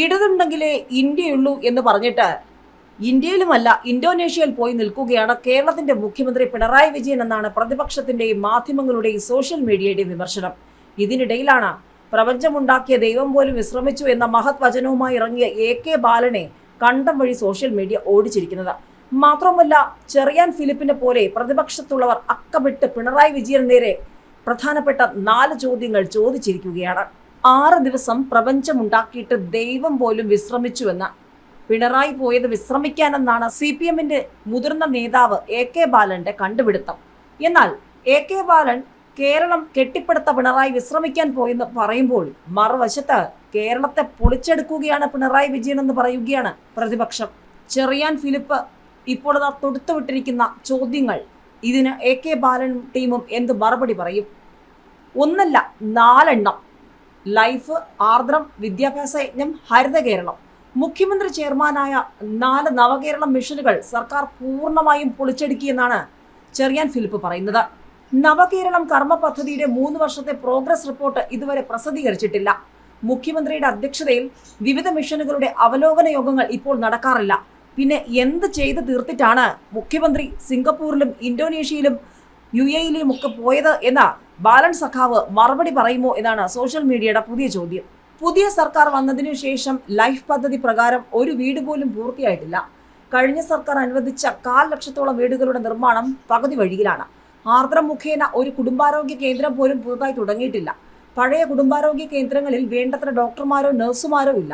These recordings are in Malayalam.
ഇടതുണ്ടെങ്കിലേ ഇന്ത്യയുള്ളൂ എന്ന് പറഞ്ഞിട്ട് ഇന്ത്യയിലുമല്ല ഇന്തോനേഷ്യയിൽ പോയി നിൽക്കുകയാണ് കേരളത്തിന്റെ മുഖ്യമന്ത്രി പിണറായി വിജയൻ എന്നാണ് പ്രതിപക്ഷത്തിന്റെയും മാധ്യമങ്ങളുടെയും സോഷ്യൽ മീഡിയയുടെയും വിമർശനം. ഇതിനിടയിലാണ് പ്രപഞ്ചമുണ്ടാക്കിയ ദൈവം പോലും വിശ്രമിച്ചു എന്ന മഹത് വചനവുമായി ഇറങ്ങിയ എ കെ ബാലനെ കണ്ടം വഴി സോഷ്യൽ മീഡിയ ഓടിച്ചിരിക്കുന്നത്. മാത്രമല്ല ചെറിയാൻ ഫിലിപ്പിനെ പോലെ പ്രതിപക്ഷത്തുള്ളവർ അക്കമിട്ട് പിണറായി വിജയൻ നേരെ പ്രധാനപ്പെട്ട നാല് ചോദ്യങ്ങൾ ചോദിച്ചിരിക്കുകയാണ്. ആറ് ദിവസം പ്രപഞ്ചമുണ്ടാക്കിയിട്ട് ദൈവം പോലും വിശ്രമിച്ചുവെന്ന് പിണറായി പോയത് വിശ്രമിക്കാനെന്നാണ് സി പി എമ്മിന്റെ മുതിർന്ന നേതാവ് എ കെ ബാലന്റെ കണ്ടുപിടുത്തം. എന്നാൽ എ കെ ബാലൻ കേരളം കെട്ടിപ്പടുത്ത പിണറായി വിശ്രമിക്കാൻ പോയെന്ന് പറയുമ്പോൾ മറുവശത്ത് കേരളത്തെ പൊളിച്ചെടുക്കുകയാണ് പിണറായി വിജയൻ എന്ന് പറയുകയാണ് പ്രതിപക്ഷം. ചെറിയാൻ ഫിലിപ്പ് ഇപ്പോൾ തൊടുത്തുവിട്ടിരിക്കുന്ന ചോദ്യങ്ങൾ ഇതിന് എ കെ ബാലൻ ടീമും എന്ത് മറുപടി പറയും? ഒന്നല്ല നാലെണ്ണം. ലൈഫ് ആർദ്രം വിദ്യാഭ്യാസ യജ്ഞം ഹരിത കേരളം. മുഖ്യമന്ത്രി ചെയർമാനായ നാല് നവകേരള മിഷനുകൾ സർക്കാർ പൂർണമായും പൊളിച്ചടുക്കിയെന്നാണ് ചെറിയാൻ ഫിലിപ്പ് പറയുന്നത്. നവകേരളം കർമ്മ പദ്ധതിയുടെ മൂന്ന് വർഷത്തെ പ്രോഗ്രസ് റിപ്പോർട്ട് ഇതുവരെ പ്രസിദ്ധീകരിച്ചിട്ടില്ല. മുഖ്യമന്ത്രിയുടെ അധ്യക്ഷതയിൽ വിവിധ മിഷനുകളുടെ അവലോകന യോഗങ്ങൾ ഇപ്പോൾ നടക്കാറില്ല. പിന്നെ എന്ത് ചെയ്ത് തീർത്തിട്ടാണ് മുഖ്യമന്ത്രി സിംഗപ്പൂരിലും ഇന്തോനേഷ്യയിലും യു എ ഒക്കെ പോയത് എന്ന ബാലൻ സഖാവ് മറുപടി പറയുമോ എന്നാണ് സോഷ്യൽ മീഡിയയുടെ പുതിയ ചോദ്യം. പുതിയ സർക്കാർ വന്നതിനു ശേഷം ലൈഫ് പദ്ധതി പ്രകാരം ഒരു വീട് പോലും പൂർത്തിയായിട്ടില്ല. കഴിഞ്ഞ സർക്കാർ അനുവദിച്ച കാൽ ലക്ഷത്തോളം വീടുകളുടെ നിർമ്മാണം പകുതി വഴിയിലാണ്. ആർദ്രം മുഖേന ഒരു കുടുംബാരോഗ്യ കേന്ദ്രം പോലും പുതുതായി തുടങ്ങിയിട്ടില്ല. പഴയ കുടുംബാരോഗ്യ കേന്ദ്രങ്ങളിൽ വേണ്ടത്ര ഡോക്ടർമാരോ നഴ്സുമാരോ ഇല്ല.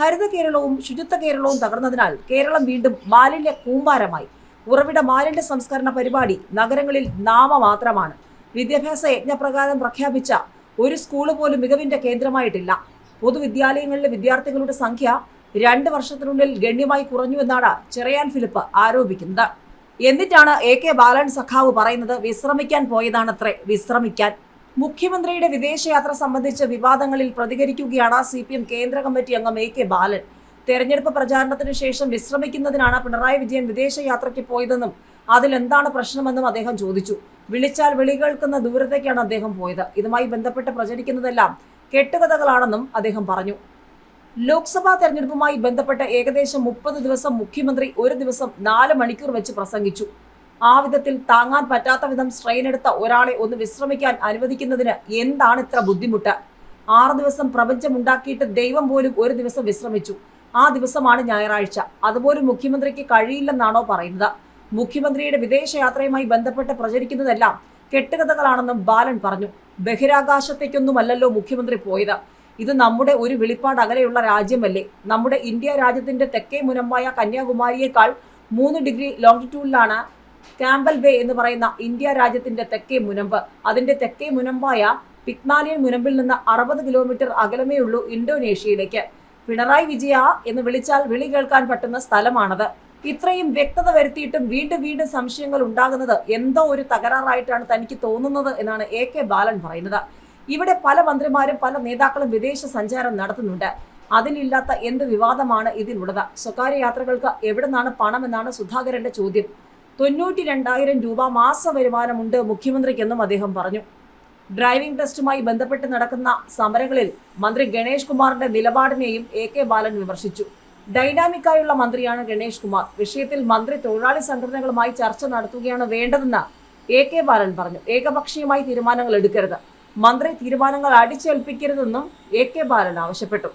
ഹരിത കേരളവും ശുചിത്വ കേരളവും തകർന്നതിനാൽ കേരളം വീണ്ടും മാലിന്യ കൂമ്പാരമായി. ഉറവിട മാലിന്യ സംസ്കരണ പരിപാടി നഗരങ്ങളിൽ നാമമാത്രമാണ്. വിദ്യാഭ്യാസ യജ്ഞപ്രകാരം പ്രഖ്യാപിച്ച ഒരു സ്കൂൾ പോലും മികവിന്റെ കേന്ദ്രമായിട്ടില്ല. പൊതുവിദ്യാലയങ്ങളിലെ വിദ്യാർത്ഥികളുടെ സംഖ്യ രണ്ട് വർഷത്തിനുള്ളിൽ ഗണ്യമായി കുറഞ്ഞുവെന്നാണ് ചെറിയാൻ ഫിലിപ്പ് ആരോപിക്കുന്നത്. എന്നിട്ടാണ് എ കെ ബാലൻ സഖാവ് പറയുന്നത് വിശ്രമിക്കാൻ പോയതാണത്രേ വിശ്രമിക്കാൻ. മുഖ്യമന്ത്രിയുടെ വിദേശയാത്ര സംബന്ധിച്ച വിവാദങ്ങളിൽ പ്രതികരിക്കുകയാണ് സി കേന്ദ്ര കമ്മിറ്റി അംഗം എ കെ ബാലൻ. തെരഞ്ഞെടുപ്പ് പ്രചാരണത്തിന് ശേഷം വിശ്രമിക്കുന്നതിനാണ് പിണറായി വിജയൻ വിദേശയാത്രയ്ക്ക് പോയതെന്നും അതിൽ എന്താണ് പ്രശ്നമെന്നും അദ്ദേഹം ചോദിച്ചു. വിളിച്ചാൽ വിളി കേൾക്കുന്ന ദൂരത്തേക്കാണ് അദ്ദേഹം പോയത്. ഇതുമായി ബന്ധപ്പെട്ട് പ്രചരിക്കുന്നതെല്ലാം കെട്ടുകഥകളാണെന്നും അദ്ദേഹം പറഞ്ഞു. ലോക്സഭാ തെരഞ്ഞെടുപ്പുമായി ബന്ധപ്പെട്ട് ഏകദേശം മുപ്പത് ദിവസം മുഖ്യമന്ത്രി ഒരു ദിവസം നാല് മണിക്കൂർ വെച്ച് പ്രസംഗിച്ചു. ആ വിധത്തിൽ താങ്ങാൻ പറ്റാത്ത വിധം സ്ട്രെയിൻ എടുത്ത ഒരാളെ ഒന്ന് വിശ്രമിക്കാൻ അനുവദിക്കുന്നതിന് എന്താണ് ഇത്ര ബുദ്ധിമുട്ട്? ആറ് ദിവസം പ്രപഞ്ചമുണ്ടാക്കിയിട്ട് ദൈവം പോലും ഒരു ദിവസം വിശ്രമിച്ചു. ആ ദിവസമാണ് ഞായറാഴ്ച. അതുപോലും മുഖ്യമന്ത്രിക്ക് കഴിയില്ലെന്നാണോ പറയുന്നത്? മുഖ്യമന്ത്രിയുടെ വിദേശയാത്രയുമായി ബന്ധപ്പെട്ട് പ്രചരിക്കുന്നതെല്ലാം കെട്ടുകഥകളാണെന്നും ബാലൻ പറഞ്ഞു. ബഹിരാകാശത്തേക്കൊന്നുമല്ലല്ലോ മുഖ്യമന്ത്രി പോയത്. ഇത് നമ്മുടെ ഒരു വെളിപ്പാട് അകലെയുള്ള രാജ്യമല്ലേ. നമ്മുടെ ഇന്ത്യ രാജ്യത്തിന്റെ തെക്കേ മുനമ്പായ കന്യാകുമാരിയേക്കാൾ മൂന്ന് ഡിഗ്രി ലോങ്ടിറ്റ്യൂഡിലാണ് ക്യാമ്പൽ ബേ എന്ന് പറയുന്ന ഇന്ത്യ രാജ്യത്തിന്റെ തെക്കേ മുനമ്പ്. അതിന്റെ തെക്കേ മുനമ്പായ പിക്മാലിയൻ മുനമ്പിൽ നിന്ന് അറുപത് കിലോമീറ്റർ അകലമേ ഉള്ളൂ ഇന്തോനേഷ്യയിലേക്ക്. പിണറായി വിജയ എന്ന് വിളിച്ചാൽ വിളി കേൾക്കാൻ പറ്റുന്ന സ്ഥലമാണത്. ഇത്രയും വ്യക്തത വരുത്തിയിട്ടും വീണ്ടും വീണ്ടും സംശയങ്ങൾ ഉണ്ടാകുന്നത് എന്തോ ഒരു തകരാറായിട്ടാണ് തനിക്ക് തോന്നുന്നത് എന്നാണ് എ കെ ബാലൻ പറയുന്നത്. ഇവിടെ പല മന്ത്രിമാരും പല നേതാക്കളും വിദേശ സഞ്ചാരം നടത്തുന്നുണ്ട്. അതിലില്ലാത്ത എന്ത് വിവാദമാണ് ഇതിലുള്ളത്? സ്വകാര്യ യാത്രകൾക്ക് എവിടെ നിന്നാണ് പണം എന്നാണ് സുധാകരന്റെ ചോദ്യം. തൊണ്ണൂറ്റി രണ്ടായിരം രൂപ മാസ വരുമാനമുണ്ട് മുഖ്യമന്ത്രിക്കെന്നും അദ്ദേഹം പറഞ്ഞു. ഡ്രൈവിംഗ് ടെസ്റ്റുമായി ബന്ധപ്പെട്ട് നടക്കുന്ന സമരങ്ങളിൽ മന്ത്രി ഗണേഷ് കുമാറിന്റെ നിലപാടിനെയും എ കെ ബാലൻ വിമർശിച്ചു. ഡൈനാമിക്കായുള്ള മന്ത്രിയാണ് ഗണേഷ് കുമാർ. വിഷയത്തിൽ മന്ത്രി തൊഴിലാളി സംഘടനകളുമായി ചർച്ച നടത്തുകയാണ് വേണ്ടതെന്ന് എ കെ ബാലൻ പറഞ്ഞു. ഏകപക്ഷീയമായി തീരുമാനങ്ങൾ എടുക്കരുത്. മന്ത്രി തീരുമാനങ്ങൾ അടിച്ചേൽപ്പിക്കരുതെന്നും എ കെ ബാലൻ ആവശ്യപ്പെട്ടു.